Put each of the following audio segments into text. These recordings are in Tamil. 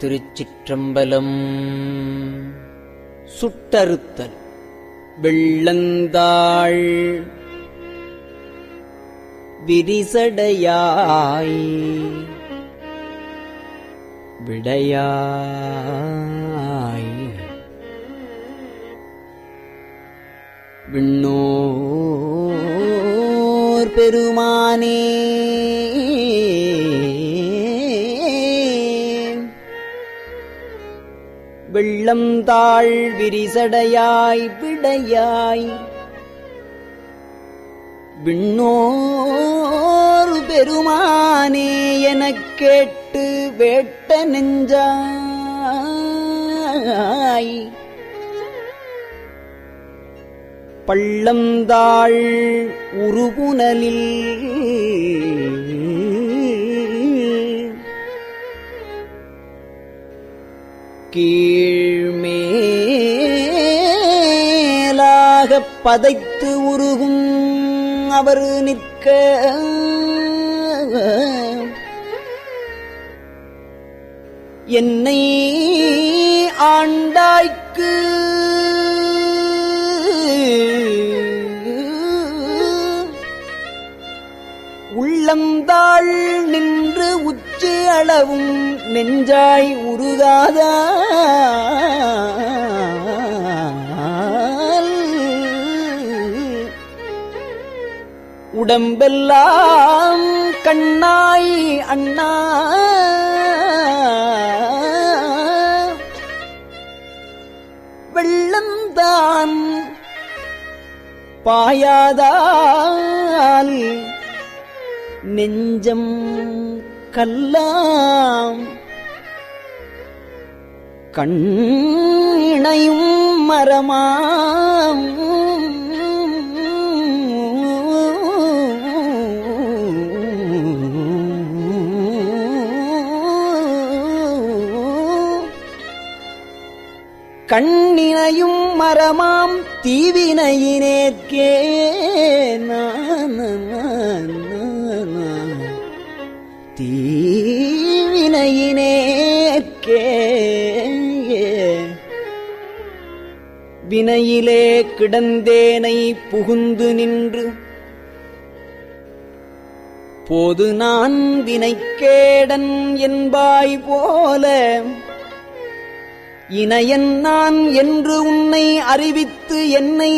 திருச்சிற்றம்பலம். சுட்டறுத்தல் வெள்ளந்தாள். விரிசடையாய் விடையாய். விண்ணோர் பெருமானே. வெள்ளம் தாழ் விரிசடையாய் விடையாய். விண்ணோர் பெருமானே எனக் கேட்டு வேட்ட நெஞ்சாய். பள்ளந்தாள் உருபுனலில் கீழ்மேலாகப் பதைத்து உருகும் அவர் நிற்க. என்னை ஆண்டாய்க்கு உள்ளந்தாள் உச்சி அளவும் நெஞ்சாய் உருகாதா உடம்பெல்லாம் கண்ணாய் அண்ணா. வெள்ளந்தான் பாயாதால் நெஞ்சம் கல்லாம் கண்ணையும் மரமாம். கண்ணினையும் மரமாம் தீவினையினேற்கே நான். தீவினையினேற்கே வினையிலே கிடந்தேனை புகுந்து நின்று போது நான் வினைக்கேடன் என்பாய் போல இணையன் நான் என்று உன்னை அறிவித்து என்னை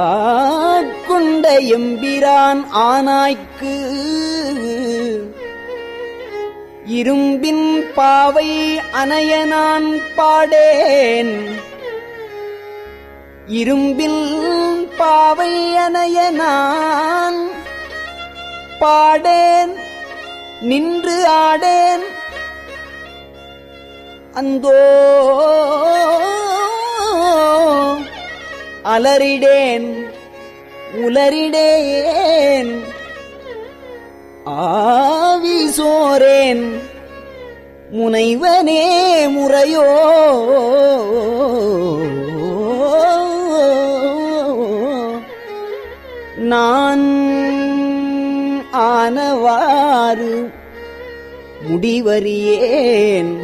ஆட்கொண்ட எம்பிரான் ஆனாய்க்கு. இரும்பின் பாவை அணைய நான் பாடேன். இரும்பில் பாவை அணைய நான் பாடேன். நின்று ஆடேன். அந்தோ அலறிடேன் உலரிடேன். ஆவி சோரேன் முனைவனே முறையோ. நான் ஆனவாறு முடிவறியேன்.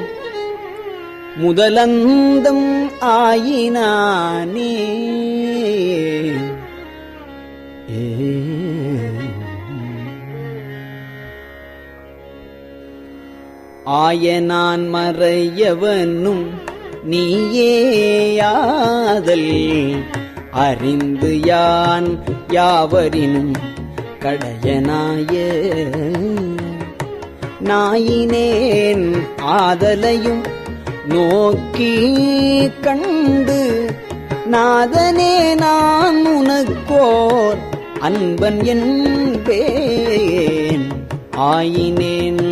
முதலந்தம் ஆயினானே. ஏ ஆயனான் மறையவனும் நீயேயாதல் அறிந்து யான் யாவரினும் கடையனாய. நாயினேன் ஆதலையும் நோக்கி கண்டு நாதனே நான் உனக்கோர் அன்பன் என்பேன் ஆயினேன்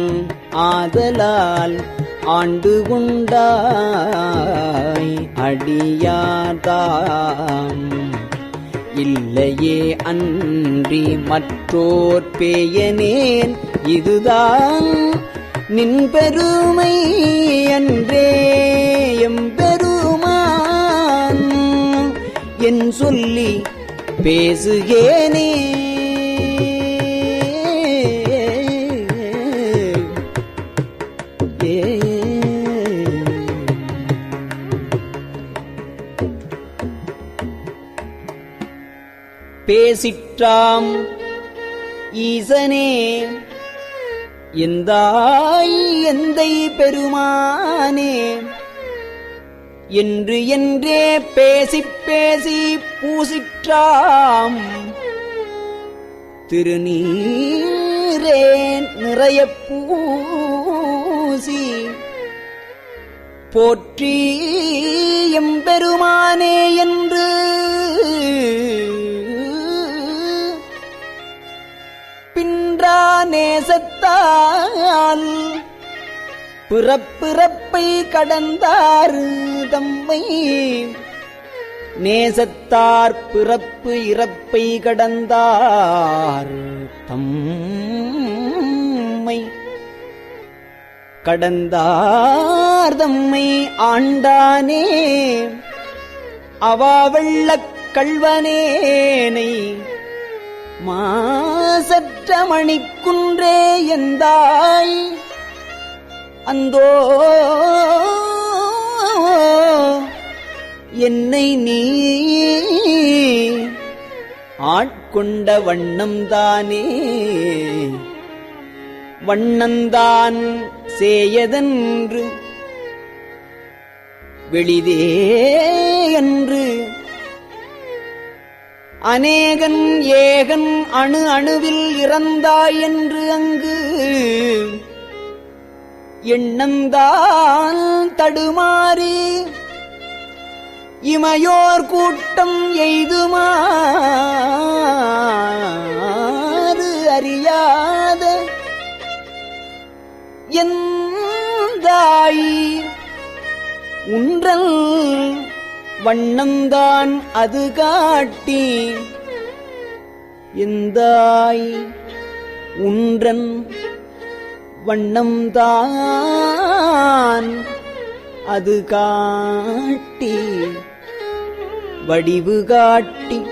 ஆதலால் ஆண்டு கொண்டாய் அடியாதாம் இல்லையே அன்றி மற்றோர் பேயனேன் இதுதான் நின் பெருமை என்றே எம்பெருமான் என் சொல்லி பேசுகேனே. சிற்றாம் ஈசனே எந்தாய் எந்தை பெருமானே? என்று என்றே பேசிப் பேசி பூசிற்றாம் திருநீரே நிறைய பூசி போற்றி எம்பெருமானே என்று பின்றா நேசத்தால் பிறப்பிறப்பை கடந்தார் தம்மை. நேசத்தார் பிறப்பு இறப்பை கடந்தார் தம்மை. கடந்தார் தம்மை ஆண்டானே அவா கல்வனேனை மாசற்ற மணிக்குன்றே எந்தாய்? அந்தோ என்னை நீ ஆட்கொண்ட வண்ணம்தானே? வண்ணந்தான் சேயதென்று வெளிதே என்று அநேகன் ஏகன் அணு அணுவில் இறந்தாய் என்று அங்கு எண்ணந்தான் தடுமாறி இமையோர் கூட்டம் எய்துமாறு அறியாத எந்தாய் உன்றல் வண்ணந்தான் அது காட்டி. எந்தாய் உன்றன் வண்ணம்தான் அது காட்டி. வடிவு காட்டி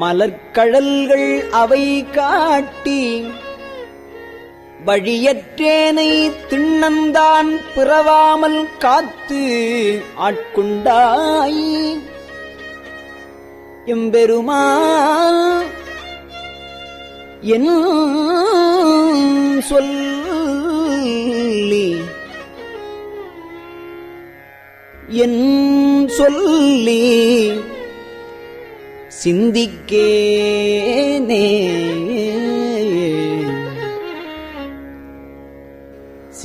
மலர்கழல்கள் அவை காட்டி. வழியற்றேனை திண்ணந்தான் பிறவாமல் காத்து ஆட்கொண்டாய். எம்பெருமான் என் சொல்லி என் சொல்லி சிந்திக்கேனே.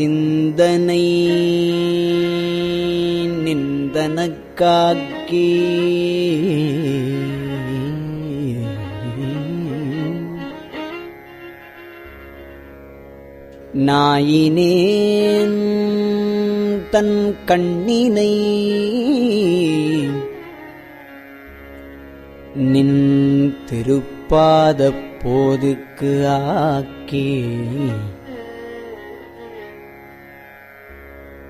சிந்தனை நிந்தனக்காக்கி. நாயினேன் தன் கண்ணினை நின் திருப்பாத போதுக்கு ஆக்கி.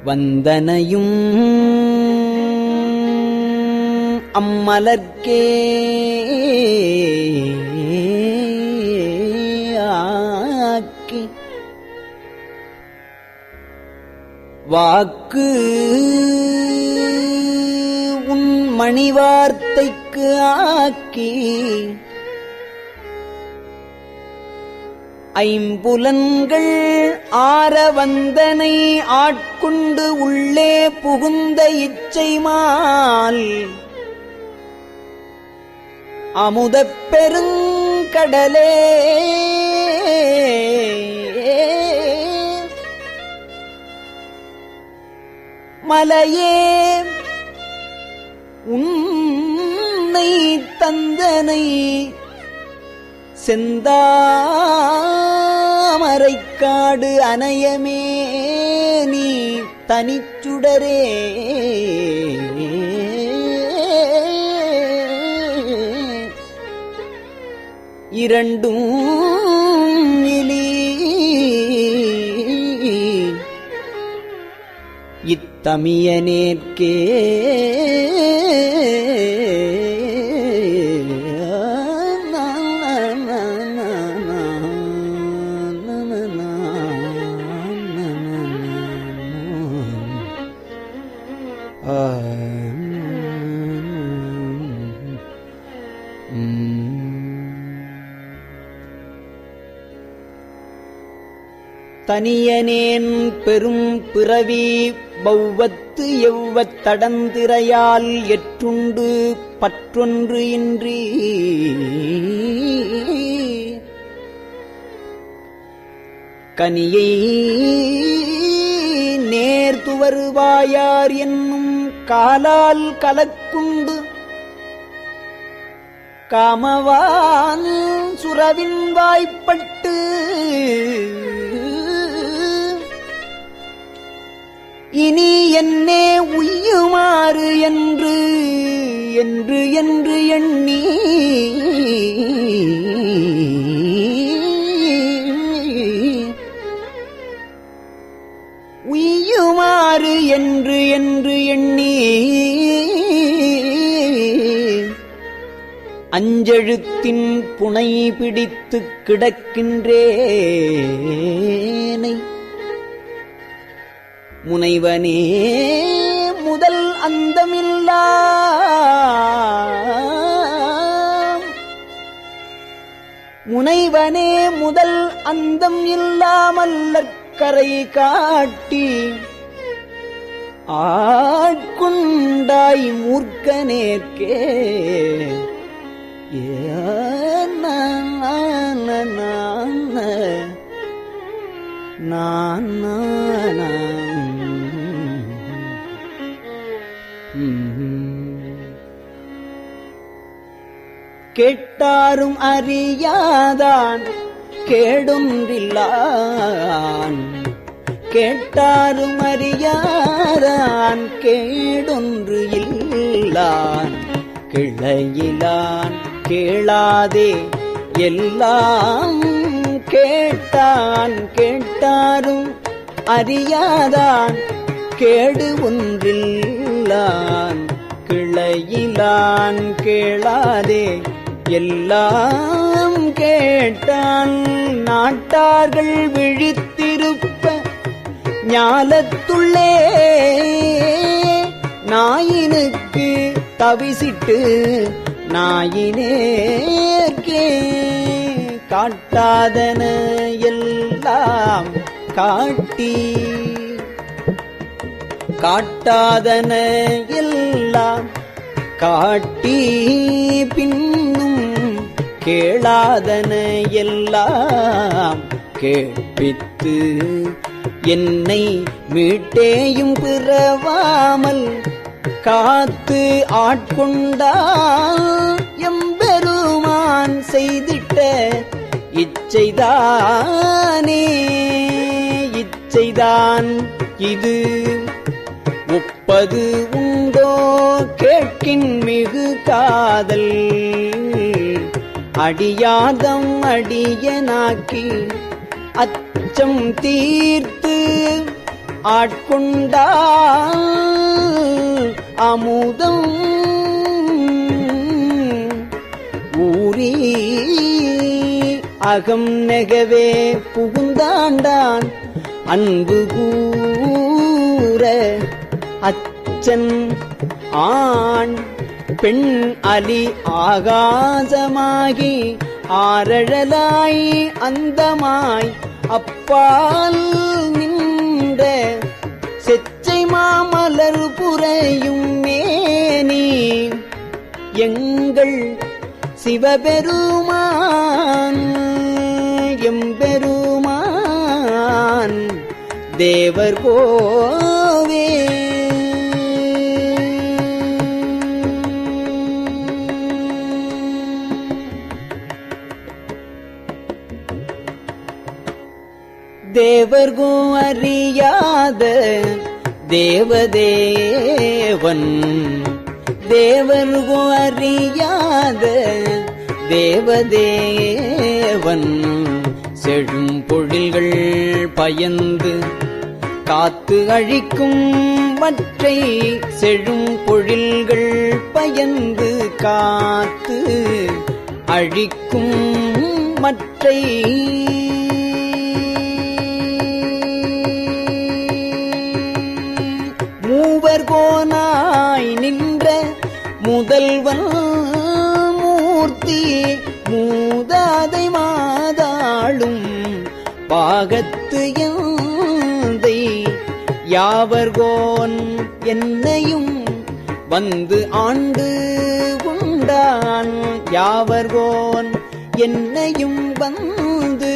வந்தனையும் அம்மலர்க்கே. ஆக்கி. வாக்கு உன் மணிவார்த்தைக்கு ஆக்கி. ஐம்புலன்கள் ஆரவந்தனை ஆட்கொண்டு உள்ளே புகுந்த இச்சைமால் அமுதப் பெருங்கடலே. மலையே உன்னை தந்தனை செந்தா தாமரை காடு அணையமே நீ தனிச்சுடரே. இரண்டும் இலி இத்தமிய நேர்க்கே தனியனேன் பெரும் பிறவி பௌவத்து எவ்வத் தடந்திரையால் எற்றுண்டு பற்றொன்று இன்றி. கனியை நேர்த்துவருவாயார் என்னும் காலால் கலக்குண்டு. காமவான் சுரவின் வாய்ப்பட்டு இனி என்னே உய்யுமாறு என்று என்று என்று எண்ணி உய்யுமாறு என்று என்று எண்ணி அஞ்செழுத்தின் புனை பிடித்து கிடக்கின்றேனை. முனைவனே முதல் அந்தமில்லா. முனைவனே முதல் அந்தம் இல்லாமல்லற்கரை காட்டி ஆட்குண்டாய் மூர்க்கனேற்கே ஏன நான் கேட்டாரும் அறியாதான் கேடொன்றில்லான் கேட்டாரும் அறியாதான் கேடொன்று இல்லான். கிளையிலான் கேளாதே எல்லாம் கேட்டான். கேட்டாரும் அறியாதான் கேடு ஒன்றில்லான். கிளையிலான் கேளாதே எல்லாம் கேட்டான். நாட்டார்கள் விழித்திருப்ப ஞாலத்துள்ளே. நாயினுக்கு தவிசிட்டு நாயினேற்கே. காட்டாதன எல்லாம் காட்டி. காட்டாதன எல்லாம் காட்டி. பின் கேளாதன எல்லாம் கேட்பித்து என்னை மீட்டேயும் பிறவாமல் காத்து ஆட்கொண்டால் எம்பெருமான் செய்திட்ட இச்சைதானே இச்சைதான் இது. முப்பது உண்டோ கேட்கின் மிகு காதல். அடியாதம் அடியனாக்கி அச்சம் தீர்த்து ஆட்கொண்டா அமுதம் ஊரி அகம் நெகவே புகுந்தாண்டான். அன்பு கூற அச்சன் ஆண் பெண் அலி ஆகாசமாகி ஆரழலாய் அந்தமாய் அப்பால் நின்ற செச்சை மாமலர் புறையும் மேனி. எங்கள் சிவபெருமான் எம்பெருமான் தேவர் கோவே. தேவர்கும் அறியாத தேவதேவன். தேவர்கும் அறியாத தேவதேவன். செழும் பொழில்கள் பயந்து காத்து அழிக்கும் மற்றை செழும் பொழில்கள் பயந்து காத்து அழிக்கும் மற்றை முதல்வன் மூர்த்தி மூதாதை மாதாளும் பாகத்து எந்தை. யாவர்கோன் என்னையும் வந்து ஆண்டு உண்டான். யாவர்கோன் என்னையும் வந்து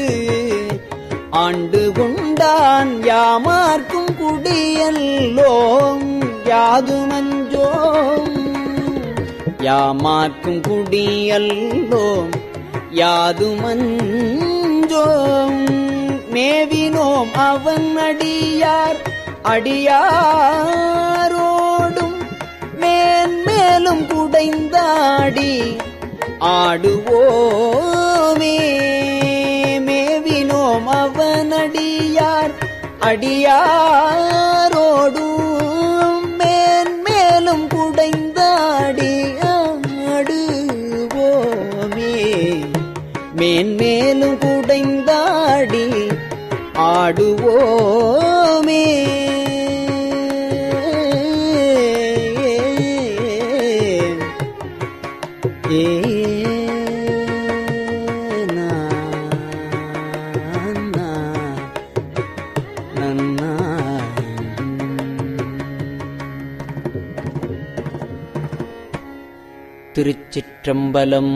ஆண்டு கொண்டான் யாமார்க்கும் குடியல்லோம் யாதுமஞ்சோம் யாமார்க்கும் குடியல்லோம் யாதுமஞ்சோம். மேவினோம் அவன் அடியார் அடியாரோடும் மேன்மேலும் குடைந்தாடி ஆடுவோமே. மேவினோம் அவனடியார் அடியாரோடும் மேன்மேலும் குடைந்தாடி ஆடுவோமே. திருச்சிற்றம்பலம்